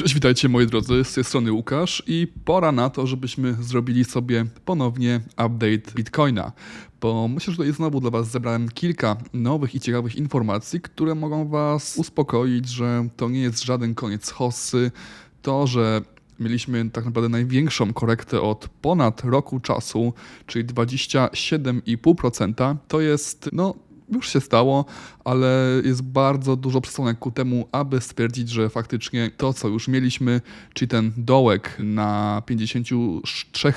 Cześć, witajcie moi drodzy, z tej strony Łukasz i pora na to, żebyśmy zrobili sobie ponownie update Bitcoina. Bo myślę, że tutaj znowu dla Was zebrałem kilka nowych i ciekawych informacji, które mogą Was uspokoić, że to nie jest żaden koniec hossy, to, że mieliśmy tak naprawdę największą korektę od ponad roku czasu, czyli 27,5%, to jest no już się stało, ale jest bardzo dużo przesłanek ku temu, aby stwierdzić, że faktycznie to, co już mieliśmy, czyli ten dołek na 53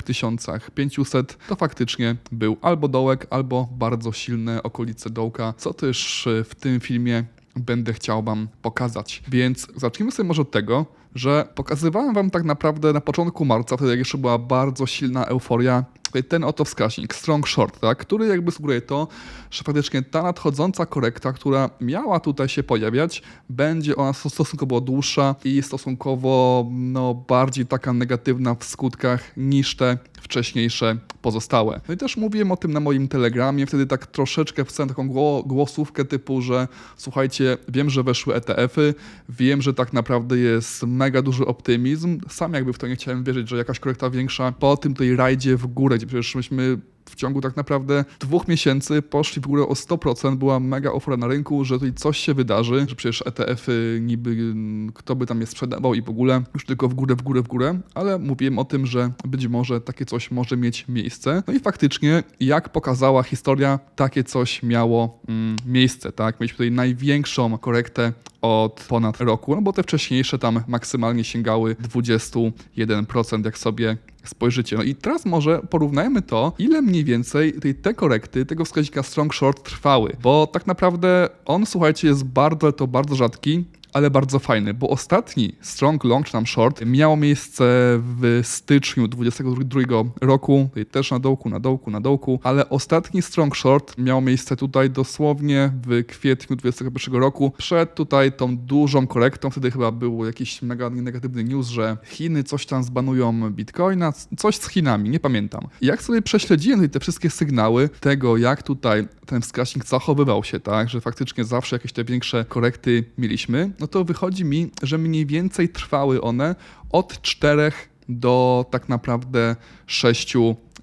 500, to faktycznie był albo dołek, albo bardzo silne okolice dołka, co też w tym filmie będę chciał Wam pokazać. Więc zacznijmy sobie może od tego, że pokazywałem Wam tak naprawdę na początku marca, wtedy jak jeszcze była bardzo silna euforia, ten oto wskaźnik, strong short, tak, który jakby sugeruje to, że faktycznie ta nadchodząca korekta, która miała tutaj się pojawiać, będzie ona stosunkowo dłuższa i stosunkowo no, bardziej taka negatywna w skutkach niż te wcześniejsze pozostałe. No i też mówiłem o tym na moim telegramie, wtedy tak troszeczkę wstałem taką głosówkę typu, że słuchajcie, wiem, że weszły ETF-y, wiem, że tak naprawdę jest mega duży optymizm, sam jakby w to nie chciałem wierzyć, że jakaś korekta większa po tym tej rajdzie w górę, gdzie przecież myśmy w ciągu tak naprawdę dwóch miesięcy poszli w górę o 100%, była mega ofera na rynku, że tutaj coś się wydarzy, że przecież ETF-y niby kto by tam je sprzedawał i w ogóle już tylko w górę, w górę, w górę, ale mówiłem o tym, że być może takie coś może mieć miejsce. No i faktycznie, jak pokazała historia, takie coś miało mm, miejsce, tak? Mieliśmy tutaj największą korektę od ponad roku, no bo te wcześniejsze tam maksymalnie sięgały 21%, jak sobie spojrzycie. No i teraz może porównajmy to, ile mniej więcej tej, te korekty, tego wskaźnika strong short trwały, bo tak naprawdę on, słuchajcie, jest bardzo, to bardzo rzadki ale bardzo fajny, bo ostatni Strong Long czy tam Short miało miejsce w styczniu 2022 roku, tutaj też na dołku, na dołku, na dołku, ale ostatni Strong Short miał miejsce tutaj dosłownie w kwietniu 2021 roku, przed tutaj tą dużą korektą, wtedy chyba był jakiś mega negatywny news, że Chiny coś tam zbanują Bitcoina, coś z Chinami, nie pamiętam. jak sobie prześledziłem te wszystkie sygnały tego, jak tutaj ten wskaźnik zachowywał się, tak, że faktycznie zawsze jakieś te większe korekty mieliśmy, no to wychodzi mi, że mniej więcej trwały one od 4 do tak naprawdę 6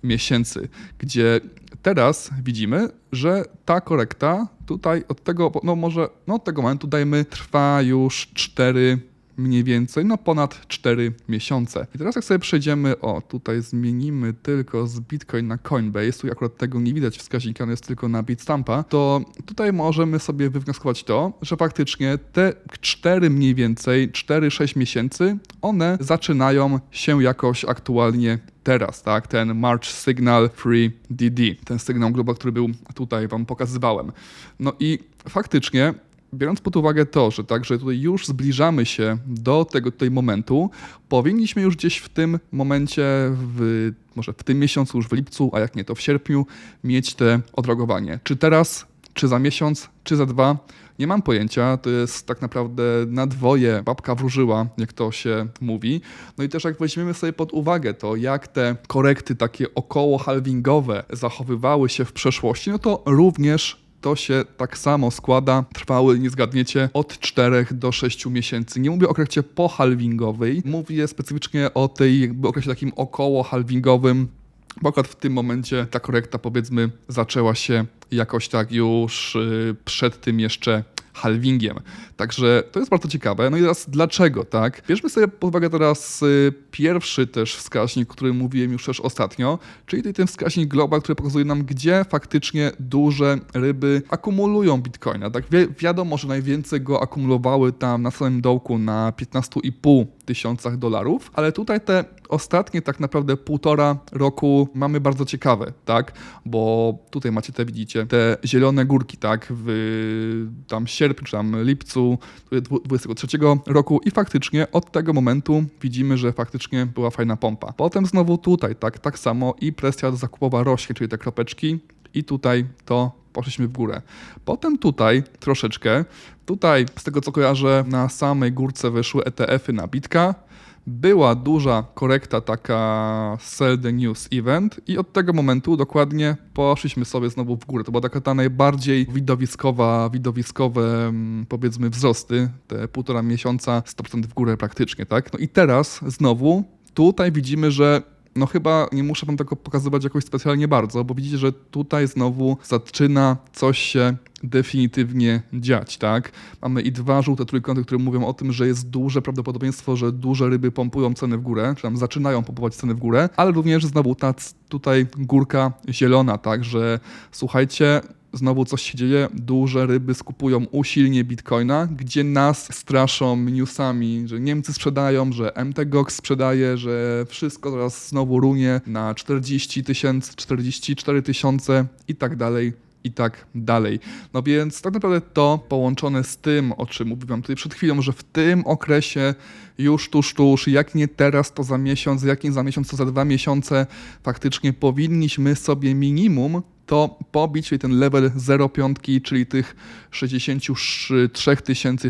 miesięcy, gdzie teraz widzimy, że ta korekta tutaj od tego, no może, no od tego momentu dajmy, trwa już 4 mniej więcej, no ponad 4 miesiące. I teraz jak sobie przejdziemy, o tutaj zmienimy tylko z Bitcoin na Coinbase, tu akurat tego nie widać, wskaźnik jest tylko na Bitstampa, to tutaj możemy sobie wywnioskować to, że faktycznie te 4 mniej więcej, 4-6 miesięcy, one zaczynają się jakoś aktualnie teraz, tak? Ten March Signal Free DD, ten sygnał global, który był tutaj Wam pokazywałem. No i faktycznie biorąc pod uwagę to, że także tutaj już zbliżamy się do tego tutaj momentu, powinniśmy już gdzieś w tym momencie, w, może w tym miesiącu, już w lipcu, a jak nie to w sierpniu, mieć te odreagowanie. Czy teraz, czy za miesiąc, czy za dwa, nie mam pojęcia, to jest tak naprawdę na dwoje babka wróżyła, jak to się mówi. No i też jak weźmiemy sobie pod uwagę to, jak te korekty takie około halvingowe zachowywały się w przeszłości, no to również to się tak samo składa. Trwały, nie zgadniecie, od 4 do 6 miesięcy. Nie mówię o okresie pohalvingowej, mówię specyficznie o tej jakby okresie takim około halvingowym, bo akurat w tym momencie ta korekta powiedzmy zaczęła się jakoś tak już y, przed tym jeszcze halvingiem. Także to jest bardzo ciekawe. No i teraz dlaczego, tak? Bierzmy sobie pod uwagę teraz y, pierwszy też wskaźnik, o którym mówiłem już też ostatnio, czyli ten wskaźnik global, który pokazuje nam, gdzie faktycznie duże ryby akumulują bitcoina. Tak wi wiadomo, że najwięcej go akumulowały tam na samym dołku na 15,5 tysiącach dolarów, ale tutaj te ostatnie tak naprawdę półtora roku mamy bardzo ciekawe, tak? Bo tutaj macie te, widzicie, te zielone górki, tak? W tam sierpniu czy tam lipcu 2023 roku i faktycznie od tego momentu widzimy, że faktycznie była fajna pompa. Potem znowu tutaj, tak, tak samo i presja zakupowa rośnie, czyli te kropeczki i tutaj to poszliśmy w górę. Potem tutaj troszeczkę, tutaj z tego co kojarzę na samej górce wyszły ETF-y na Bitka, była duża korekta taka sell the news event i od tego momentu dokładnie poszliśmy sobie znowu w górę. To była taka ta najbardziej widowiskowa, widowiskowe mm, powiedzmy wzrosty, te półtora miesiąca 100% w górę praktycznie, tak? No i teraz znowu tutaj widzimy, że no chyba nie muszę wam tego pokazywać jakoś specjalnie bardzo, bo widzicie, że tutaj znowu zaczyna coś się definitywnie dziać, tak? Mamy i dwa żółte trójkąty, które mówią o tym, że jest duże prawdopodobieństwo, że duże ryby pompują ceny w górę, czy tam zaczynają pompować ceny w górę, ale również znowu ta tutaj górka zielona, tak, że słuchajcie, znowu coś się dzieje, duże ryby skupują usilnie bitcoina, gdzie nas straszą newsami, że Niemcy sprzedają, że MTGOX sprzedaje, że wszystko teraz znowu runie na 40 tysięcy, 44 tysiące i tak dalej i tak dalej. No więc tak naprawdę to połączone z tym, o czym mówiłam tutaj przed chwilą, że w tym okresie już tuż, tuż, jak nie teraz, to za miesiąc, jak nie za miesiąc, to za dwa miesiące faktycznie powinniśmy sobie minimum to pobić ten level 0,5, czyli tych 63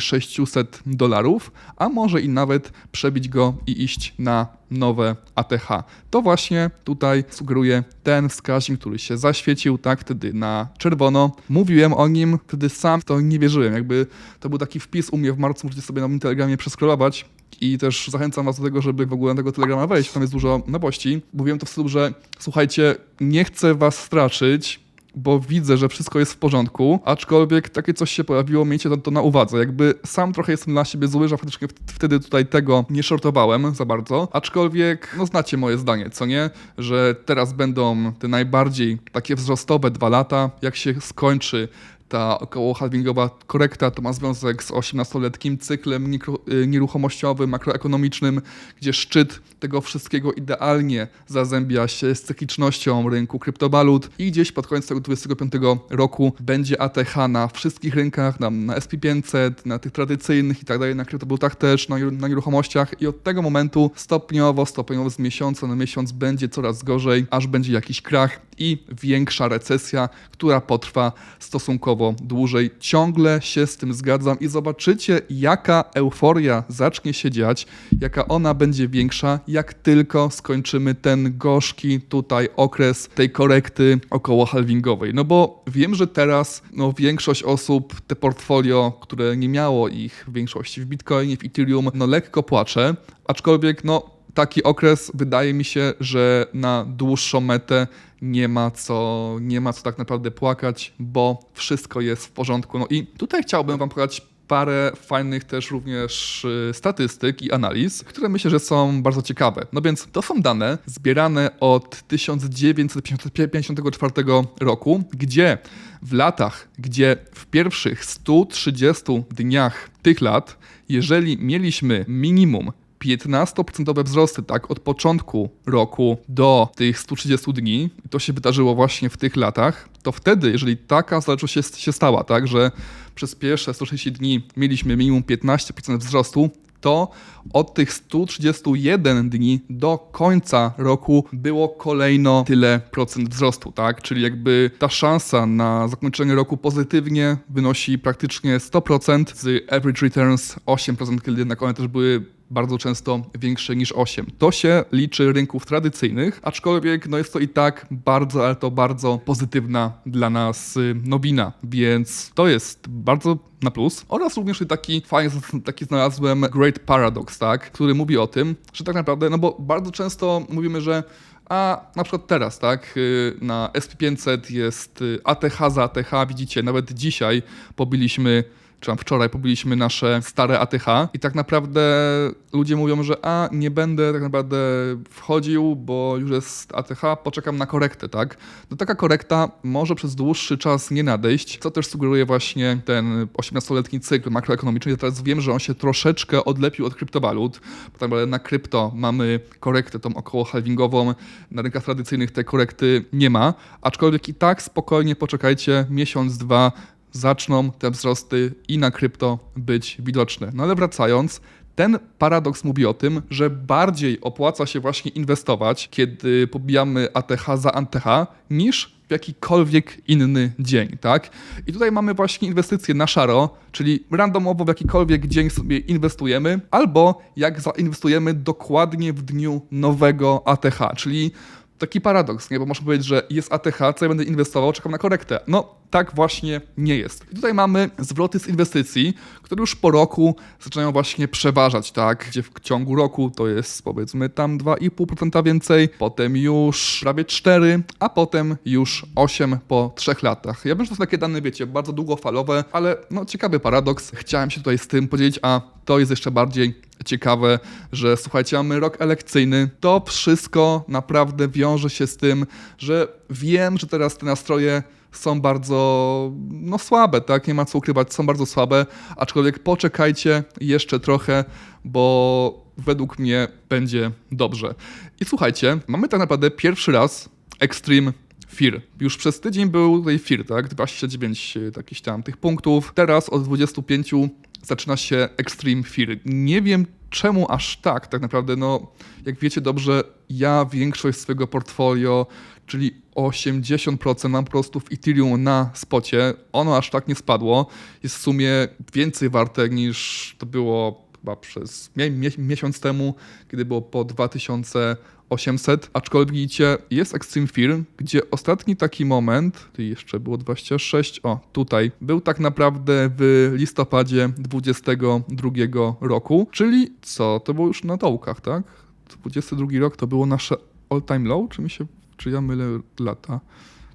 600 dolarów, a może i nawet przebić go i iść na nowe ATH. To właśnie tutaj sugeruje ten wskaźnik, który się zaświecił tak wtedy na czerwono. Mówiłem o nim, wtedy sam w to nie wierzyłem. Jakby to był taki wpis u mnie w marcu, możecie sobie na moim telegramie przeskrolować. I też zachęcam was do tego, żeby w ogóle na tego telegrama wejść, tam jest dużo nowości. Mówiłem to w stylu, że słuchajcie, nie chcę was straszyć, bo widzę, że wszystko jest w porządku, aczkolwiek takie coś się pojawiło, miejcie to, to na uwadze. Jakby sam trochę jestem dla siebie zły, że faktycznie wtedy tutaj tego nie shortowałem za bardzo, aczkolwiek no znacie moje zdanie, co nie? Że teraz będą te najbardziej takie wzrostowe dwa lata, jak się skończy ta około halvingowa korekta to ma związek z 18-letnim cyklem y, nieruchomościowym, makroekonomicznym, gdzie szczyt tego wszystkiego idealnie zazębia się z cyklicznością rynku kryptowalut i gdzieś pod koniec tego 2025 roku będzie ATH na wszystkich rynkach, na, na SP500, na tych tradycyjnych i tak dalej, na kryptowalutach też, na, na nieruchomościach i od tego momentu stopniowo, stopniowo z miesiąca na miesiąc będzie coraz gorzej, aż będzie jakiś krach i większa recesja, która potrwa stosunkowo dłużej. Ciągle się z tym zgadzam i zobaczycie, jaka euforia zacznie się dziać, jaka ona będzie większa, jak tylko skończymy ten gorzki tutaj okres tej korekty około halvingowej. No bo wiem, że teraz no, większość osób te portfolio, które nie miało ich w większości w Bitcoinie, w Ethereum, no lekko płacze, aczkolwiek no taki okres wydaje mi się, że na dłuższą metę nie ma co, nie ma co tak naprawdę płakać, bo wszystko jest w porządku. No i tutaj chciałbym wam pokazać parę fajnych też również y, statystyk i analiz, które myślę, że są bardzo ciekawe. No więc to są dane zbierane od 1954 roku, gdzie w latach, gdzie w pierwszych 130 dniach tych lat, jeżeli mieliśmy minimum 15% wzrosty, tak, od początku roku do tych 130 dni, to się wydarzyło właśnie w tych latach, to wtedy, jeżeli taka zależność się, się stała, tak, że przez pierwsze 160 dni mieliśmy minimum 15% wzrostu, to od tych 131 dni do końca roku było kolejno tyle procent wzrostu, tak? Czyli jakby ta szansa na zakończenie roku pozytywnie wynosi praktycznie 100% z average returns 8%, kiedy jednak one też były bardzo często większe niż 8. To się liczy rynków tradycyjnych, aczkolwiek no jest to i tak bardzo, ale to bardzo pozytywna dla nas y, nowina, więc to jest bardzo na plus. Oraz również taki fajny, taki znalazłem Great Paradox, tak, który mówi o tym, że tak naprawdę, no bo bardzo często mówimy, że a na przykład teraz, tak, y, na SP500 jest y, ATH za ATH, widzicie, nawet dzisiaj pobiliśmy czy tam wczoraj pobiliśmy nasze stare ATH i tak naprawdę ludzie mówią, że a nie będę tak naprawdę wchodził, bo już jest ATH, poczekam na korektę, tak? No taka korekta może przez dłuższy czas nie nadejść, co też sugeruje właśnie ten 18-letni cykl makroekonomiczny. Ja teraz wiem, że on się troszeczkę odlepił od kryptowalut, bo tak naprawdę na krypto mamy korektę tą około halvingową, na rynkach tradycyjnych tej korekty nie ma, aczkolwiek i tak spokojnie poczekajcie miesiąc, dwa, zaczną te wzrosty i na krypto być widoczne. No ale wracając, Ten paradoks mówi o tym, że bardziej opłaca się właśnie inwestować, kiedy pobijamy ATH za ATH, niż w jakikolwiek inny dzień, tak? I tutaj mamy właśnie inwestycje na szaro, czyli randomowo w jakikolwiek dzień sobie inwestujemy, albo jak zainwestujemy dokładnie w dniu nowego ATH, czyli taki paradoks, nie? Bo można powiedzieć, że jest ATH, co ja będę inwestował, czekam na korektę. No, tak właśnie nie jest. I tutaj mamy zwroty z inwestycji, które już po roku zaczynają właśnie przeważać, tak? Gdzie w ciągu roku to jest powiedzmy tam 2,5% więcej, potem już prawie 4, a potem już 8 po 3 latach. Ja wiem, że to są takie dane, wiecie, bardzo długofalowe, ale no ciekawy paradoks. Chciałem się tutaj z tym podzielić, a to jest jeszcze bardziej ciekawe, że słuchajcie, mamy rok elekcyjny. To wszystko naprawdę wiąże się z tym, że wiem, że teraz te nastroje są bardzo no, słabe, tak? Nie ma co ukrywać, są bardzo słabe, aczkolwiek poczekajcie jeszcze trochę, bo według mnie będzie dobrze. I słuchajcie, mamy tak naprawdę pierwszy raz Extreme Fear. Już przez tydzień był tutaj Fear, tak? 29 jakichś tam tych punktów. Teraz od 25 zaczyna się Extreme Fear. Nie wiem czemu aż tak, tak naprawdę, no jak wiecie dobrze, ja większość swojego portfolio, czyli 80% mam po prostu w Ethereum na spocie. Ono aż tak nie spadło. Jest w sumie więcej warte niż to było chyba przez miesiąc temu, kiedy było po 2800. Aczkolwiek widzicie, jest Extreme Fear, gdzie ostatni taki moment, tu jeszcze było 26, o tutaj, był tak naprawdę w listopadzie 22 roku, czyli co, to było już na dołkach, tak? 22 rok to było nasze all time low, czy mi się, czy ja mylę lata?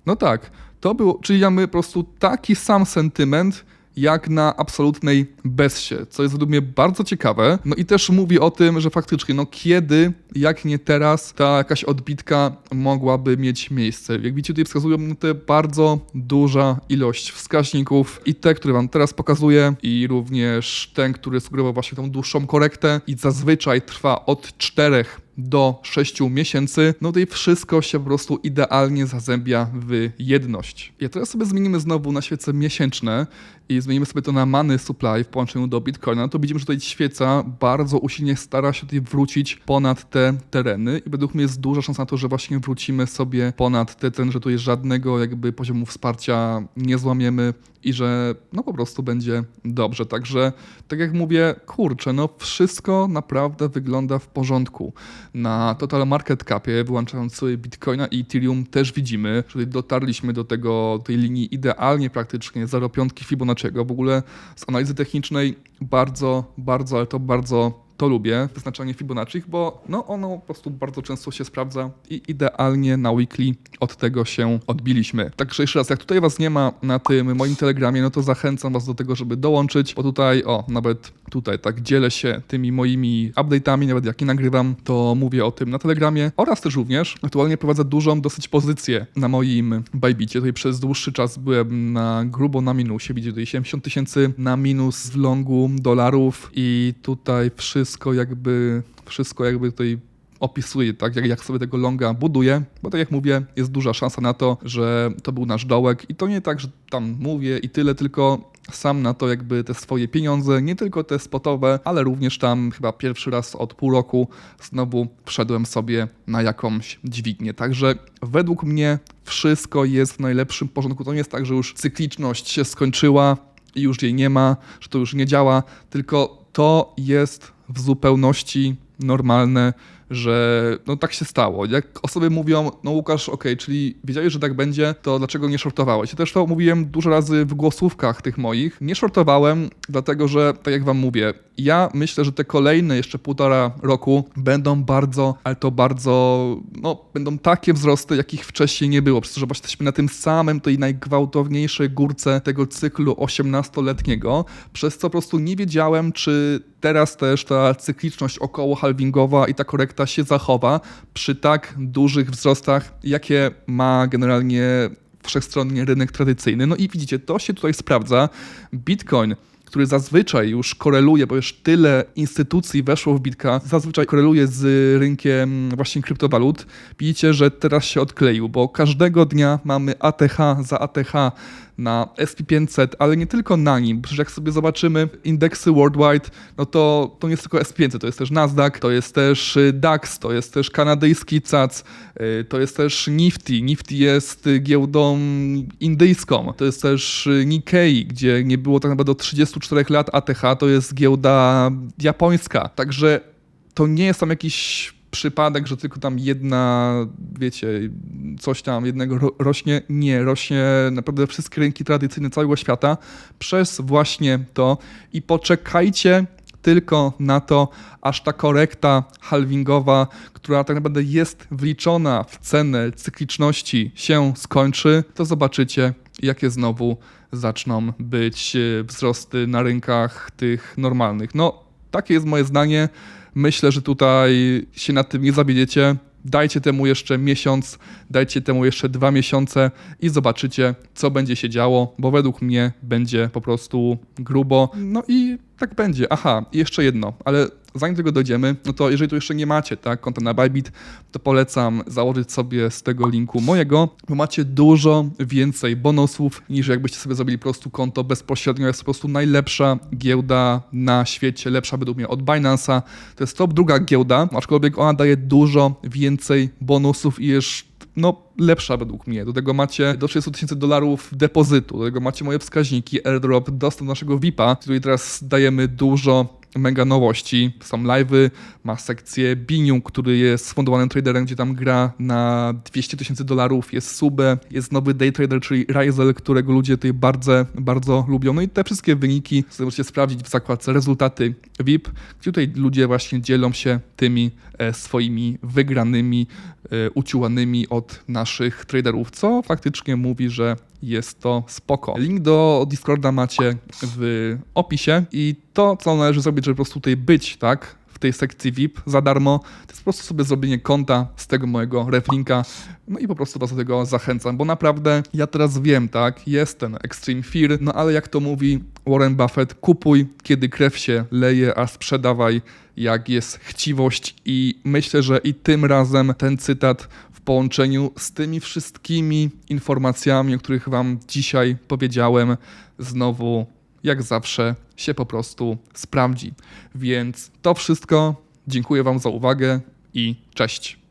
No tak, to było, czyli mamy po prostu taki sam sentyment, jak na absolutnej bezsie, co jest według mnie bardzo ciekawe. No i też mówi o tym, że faktycznie, no kiedy, jak nie teraz, ta jakaś odbitka mogłaby mieć miejsce. Jak widzicie, tutaj wskazują te bardzo duża ilość wskaźników i te, które wam teraz pokazuję i również ten, który sugerował właśnie tą dłuższą korektę i zazwyczaj trwa od 4 do 6 miesięcy, no i wszystko się po prostu idealnie zazębia w jedność. I teraz sobie zmienimy znowu na świece miesięczne i zmienimy sobie to na money supply w połączeniu do Bitcoina, to widzimy, że tutaj świeca bardzo usilnie stara się tutaj wrócić ponad te tereny i według mnie jest duża szansa na to, że właśnie wrócimy sobie ponad te ten, że tu jest żadnego jakby poziomu wsparcia nie złamiemy i że no po prostu będzie dobrze. Także tak jak mówię, kurczę, no wszystko naprawdę wygląda w porządku. Na Total Market Capie, wyłączając sobie Bitcoina i Ethereum, też widzimy, że dotarliśmy do tego, tej linii idealnie praktycznie 0,5 Fibonacciego. W ogóle z analizy technicznej bardzo, bardzo, ale to bardzo to lubię, wyznaczanie Fibonacci, bo no ono po prostu bardzo często się sprawdza i idealnie na weekly od tego się odbiliśmy. Także jeszcze raz, jak tutaj was nie ma na tym moim telegramie, no to zachęcam was do tego, żeby dołączyć, bo tutaj, o, nawet tutaj tak dzielę się tymi moimi update'ami, nawet jak nie nagrywam, to mówię o tym na telegramie oraz też również aktualnie prowadzę dużą dosyć pozycję na moim Bybicie. Tutaj przez dłuższy czas byłem na grubo na minusie, widzicie tutaj 70 tysięcy na minus w longu dolarów i tutaj wszystko jakby, wszystko jakby tutaj opisuje, tak, jak, jak sobie tego longa buduje, bo tak jak mówię, jest duża szansa na to, że to był nasz dołek i to nie tak, że tam mówię i tyle, tylko sam na to jakby te swoje pieniądze, nie tylko te spotowe, ale również tam chyba pierwszy raz od pół roku znowu wszedłem sobie na jakąś dźwignię. Także według mnie wszystko jest w najlepszym porządku. To nie jest tak, że już cykliczność się skończyła i już jej nie ma, że to już nie działa, tylko to jest w zupełności normalne, że no tak się stało. Jak osoby mówią, no Łukasz, ok, czyli wiedziałeś, że tak będzie, to dlaczego nie shortowałeś? Ja też to mówiłem dużo razy w głosówkach tych moich. Nie shortowałem, dlatego że, tak jak wam mówię, ja myślę, że te kolejne jeszcze półtora roku będą bardzo, ale to bardzo, no będą takie wzrosty, jakich wcześniej nie było. Przecież jesteśmy na tym samym, tej najgwałtowniejszej górce tego cyklu 18-letniego, przez co po prostu nie wiedziałem, czy teraz też ta cykliczność około halvingowa i ta korekta się zachowa przy tak dużych wzrostach, jakie ma generalnie wszechstronnie rynek tradycyjny. No i widzicie, to się tutaj sprawdza. Bitcoin który zazwyczaj już koreluje, bo już tyle instytucji weszło w Bitka, zazwyczaj koreluje z rynkiem właśnie kryptowalut. Widzicie, że teraz się odkleił, bo każdego dnia mamy ATH za ATH na SP500, ale nie tylko na nim. Przecież jak sobie zobaczymy indeksy worldwide, no to to nie jest tylko SP500, to jest też Nasdaq, to jest też y, DAX, to jest też kanadyjski CAC, y, to jest też Nifty. Nifty jest y, giełdą indyjską, to jest też Nikkei, gdzie nie było tak naprawdę do 34 lat ATH, to jest giełda japońska. Także to nie jest tam jakiś przypadek, że tylko tam jedna, wiecie, coś tam jednego ro- rośnie. Nie, rośnie naprawdę wszystkie rynki tradycyjne całego świata przez właśnie to i poczekajcie tylko na to, aż ta korekta halvingowa, która tak naprawdę jest wliczona w cenę cykliczności się skończy, to zobaczycie, jakie znowu zaczną być wzrosty na rynkach tych normalnych. No, takie jest moje zdanie. Myślę, że tutaj się nad tym nie zawiedziecie. Dajcie temu jeszcze miesiąc, dajcie temu jeszcze dwa miesiące i zobaczycie, co będzie się działo, bo według mnie będzie po prostu grubo. No i tak będzie. Aha, jeszcze jedno, ale zanim do tego dojdziemy, no to jeżeli tu jeszcze nie macie tak, konta na Bybit, to polecam założyć sobie z tego linku mojego, bo macie dużo więcej bonusów niż jakbyście sobie zrobili po prostu konto bezpośrednio. Jest po prostu najlepsza giełda na świecie, lepsza według mnie od Binance'a. To jest top druga giełda, aczkolwiek ona daje dużo więcej bonusów i jest no, lepsza według mnie. Do tego macie do 30 tysięcy dolarów depozytu, do tego macie moje wskaźniki, airdrop, dostęp do naszego VIP-a, który teraz dajemy dużo mega nowości. Są live'y, ma sekcję Biniu, który jest sfundowanym traderem, gdzie tam gra na 200 tysięcy dolarów, jest Sube, jest nowy day trader, czyli Rizel, którego ludzie tutaj bardzo, bardzo lubią. No i te wszystkie wyniki możecie sprawdzić w zakładce rezultaty VIP, gdzie tutaj ludzie właśnie dzielą się tymi e, swoimi wygranymi, e, uciułanymi od naszych traderów, co faktycznie mówi, że jest to spoko. Link do Discorda macie w opisie i to, co należy zrobić, żeby po prostu tutaj być, tak, w tej sekcji VIP za darmo, to jest po prostu sobie zrobienie konta z tego mojego reflinka, no i po prostu was do tego zachęcam, bo naprawdę ja teraz wiem, tak, jest ten Extreme Fear, no ale jak to mówi Warren Buffett, kupuj, kiedy krew się leje, a sprzedawaj, jak jest chciwość i myślę, że i tym razem ten cytat połączeniu z tymi wszystkimi informacjami, o których Wam dzisiaj powiedziałem, znowu, jak zawsze, się po prostu sprawdzi. Więc to wszystko. Dziękuję Wam za uwagę i cześć.